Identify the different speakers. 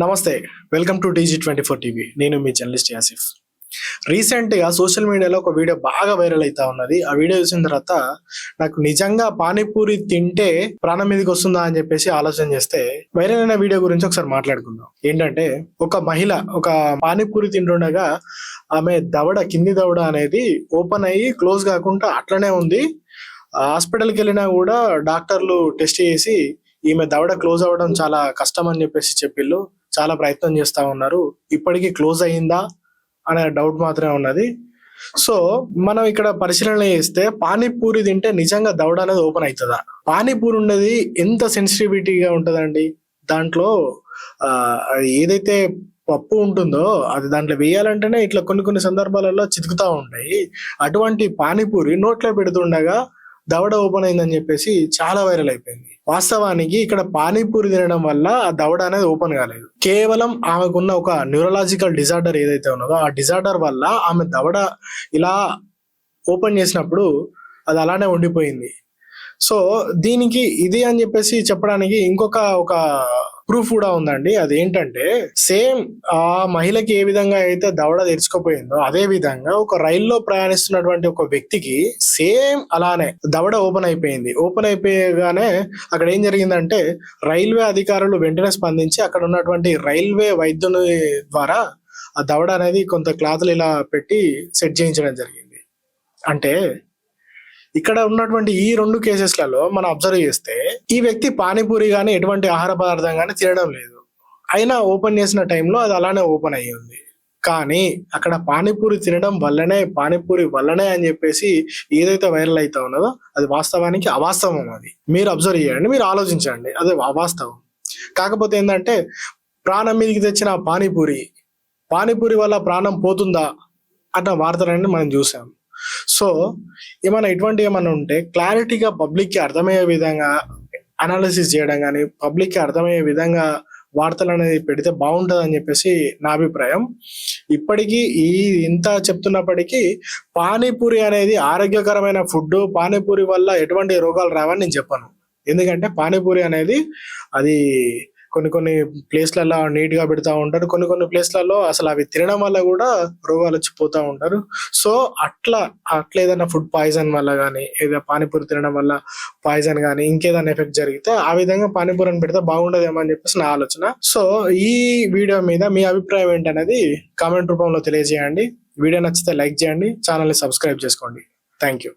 Speaker 1: నమస్తే welcome to TG twenty four TV. నేను మీ జర్నలిస్ట్ యాసిఫ్. రీసెంట్గా సోషల్ మీడియాలో ఒక వీడియో బాగా వైరల్ అవుతా ఉన్నది. ఆ వీడియో చూసిన తర్వాత నాకు నిజంగా పానీపూరి తింటే ప్రాణం మీదకి వస్తుందా అని చెప్పేసి ఆలోచన చేస్తే వైరల్ అయిన వీడియో గురించి ఒకసారి మాట్లాడుకుందాం. ఏంటంటే ఒక మహిళ ఒక పానీపూరి తింటుండగా ఆమె దవడ కింది దవడ అనేది ఓపెన్ అయ్యి క్లోజ్ కాకుండా అట్లనే ఉంది. హాస్పిటల్కి వెళ్ళినా కూడా డాక్టర్లు టెస్ట్ చేసి ఈమె దవడ క్లోజ్ అవ్వడం చాలా కష్టం అని చెప్పేసి చెప్పిళ్ళు. చాలా ప్రయత్నం చేస్తా ఉన్నారు. ఇప్పటికీ క్లోజ్ అయ్యిందా అనే డౌట్ మాత్రమే ఉన్నది. సో మనం ఇక్కడ పరిశీలన చేస్తే పానీపూరి తింటే నిజంగా దవడ అనేది ఓపెన్ అవుతుందా? పానీపూరి ఉన్నది ఎంత సెన్సిటివిటీగా ఉంటుందండి? దాంట్లో అది ఏదైతే పప్పు ఉంటుందో అది దాంట్లో వేయాలంటేనే ఇట్లా కొన్ని కొన్ని సందర్భాలలో చితుకుతా ఉంటాయి. అటువంటి పానీపూరి నోట్లో పెడుతుండగా దవడ ఓపెన్ అయిందని చెప్పేసి చాలా వైరల్ అయిపోయింది. వాస్తవానికి ఇక్కడ పానీపూరి తినడం వల్ల ఆ దవడ అనేది ఓపెన్ కాలేదు. కేవలం ఆమెకున్న ఒక న్యూరలాజికల్ డిజార్డర్ ఏదైతే ఉన్నదో ఆ డిజార్డర్ వల్ల ఆమె దవడ ఇలా ఓపెన్ చేసినప్పుడు అది అలానే ఉండిపోయింది. సో దీనికి ఇది అని చెప్పేసి చెప్పడానికి ఇంకొక ఒక ప్రూఫ్ కూడా ఉందండి. అది ఏంటంటే సేమ్ ఆ మహిళకి ఏ విధంగా అయితే దవడ తెరుచుకుపోయిందో అదే విధంగా ఒక రైల్లో ప్రయాణిస్తున్నటువంటి ఒక వ్యక్తికి సేమ్ అలానే దవడ ఓపెన్ అయిపోయింది. ఓపెన్ అయిపోయగానే అక్కడ ఏం జరిగిందంటే రైల్వే అధికారులు వెంటనే స్పందించి అక్కడ ఉన్నటువంటి రైల్వే వైద్యుని ద్వారా ఆ దవడ అనేది కొంత క్లాత్లు ఇలా పెట్టి సెట్ చేయించడం జరిగింది. అంటే ఇక్కడ ఉన్నటువంటి ఈ రెండు కేసెస్లలో మనం అబ్జర్వ్ చేస్తే ఈ వ్యక్తి పానీపూరి కానీ ఎటువంటి ఆహార పదార్థం కానీ తినడం లేదు. అయినా ఓపెన్ చేసిన టైంలో అది అలానే ఓపెన్ అయ్యి ఉంది. కానీ అక్కడ పానీపూరి తినడం వల్లనే పానీపూరి వల్లనే అని చెప్పేసి ఏదైతే వైరల్ అవుతా ఉన్నదో అది వాస్తవానికి అవాస్తవం అది. మీరు అబ్జర్వ్ చేయండి మీరు ఆలోచించండి. అది అవాస్తవం. కాకపోతే ఏంటంటే ప్రాణం మీదకి తెచ్చిన పానీపూరి పానీపూరి వల్ల ప్రాణం పోతుందా అన్న వార్తలన్నీ మనం చూసాం. సో ఏమైనా ఇటువంటి ఏమైనా ఉంటే క్లారిటీగా పబ్లిక్కి అర్థమయ్యే విధంగా అనాలిసిస్ చేయడం కానీ పబ్లిక్కి అర్థమయ్యే విధంగా వార్తలు అనేది పెడితే బాగుంటుంది అని చెప్పేసి నా అభిప్రాయం. ఇప్పటికీ ఈ ఇంత చెప్తున్నప్పటికీ పానీపూరి అనేది ఆరోగ్యకరమైన ఫుడ్ పానీపూరి వల్ల ఎటువంటి రోగాలు రావని నేను చెప్పాను. ఎందుకంటే పానీపూరి అనేది అది కొన్ని కొన్ని ప్లేస్లలో నీట్గా పెడతా ఉంటారు. కొన్ని కొన్ని ప్లేస్లలో అసలు అవి తినడం వల్ల కూడా రోగాలు వచ్చి ఉంటారు. సో అట్లా అట్లా ఏదైనా ఫుడ్ పాయిజన్ వల్ల కానీ ఏదైనా పానీపూరి తినడం వల్ల పాయిజన్ కానీ ఇంకేదైనా ఎఫెక్ట్ జరిగితే ఆ విధంగా పానీపూరిని పెడితే బాగుండదేమో అని చెప్పేసి నా ఆలోచన. సో ఈ వీడియో మీద మీ అభిప్రాయం ఏంటనేది కామెంట్ రూపంలో తెలియజేయండి. వీడియో నచ్చితే లైక్ చేయండి. ఛానల్ని సబ్స్క్రైబ్ చేసుకోండి. Thank you